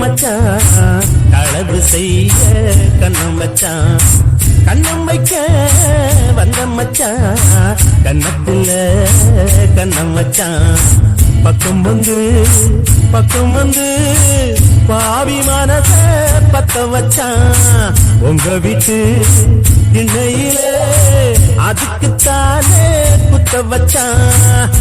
மச்சான். களவு செய்ய கண்ணம் வச்சான் கண்ணம் வைக்க வந்த மச்சான். கண்ணத்துல கண்ணம் வச்சான் பக்கம் வந்து பக்கம் வந்து பாவி மனச பத்த வச்சான் உங்க வீட்டு திண்ணையில அதுக்குத்தானே குத்த வச்சான்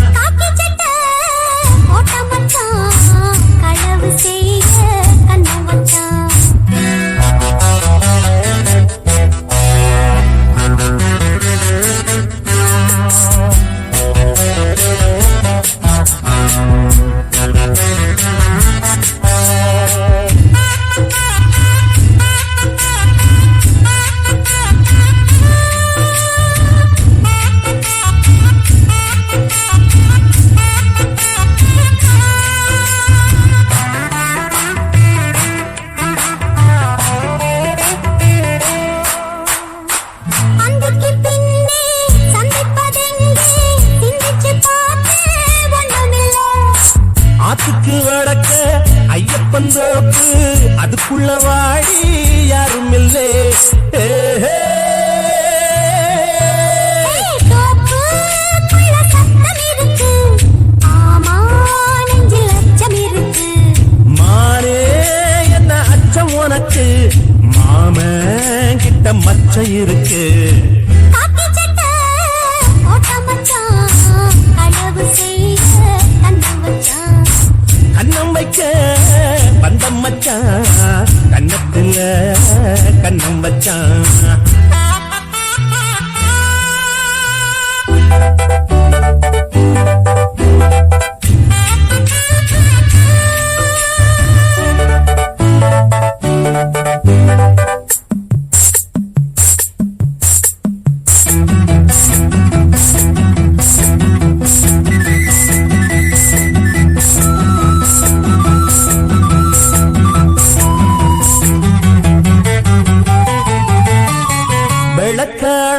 கண்ணம் வச்சான் வைக்க வந்த மச்சான் கண்ணத்துல கண்ணம் வச்சான்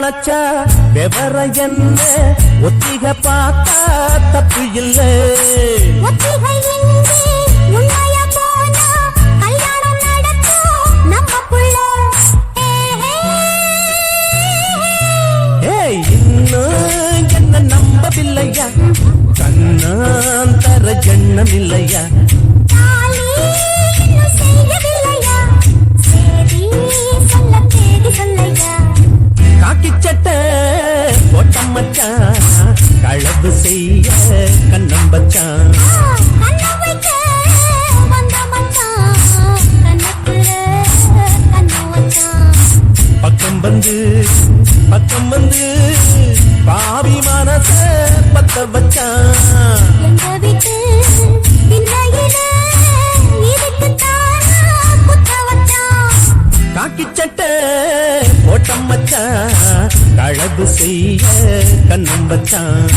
விளக்காணச்சா விவரம் என்ன? ஒத்திக பார்த்தா தப்பு இல்லை. இன்னும் என்ன நம்பவில்லையா? கண்ணாந்தர ஜன்னம் இல்லையா? மச்சான் களவு செய்ய கண்ணம் மச்சான் பக்கம் வந்து பக்கம் வந்து பாவி மனச பத்த வச்சான் ஓட்டம் மச்சான் அழகு செய்ய கண்ணம் மச்சான்.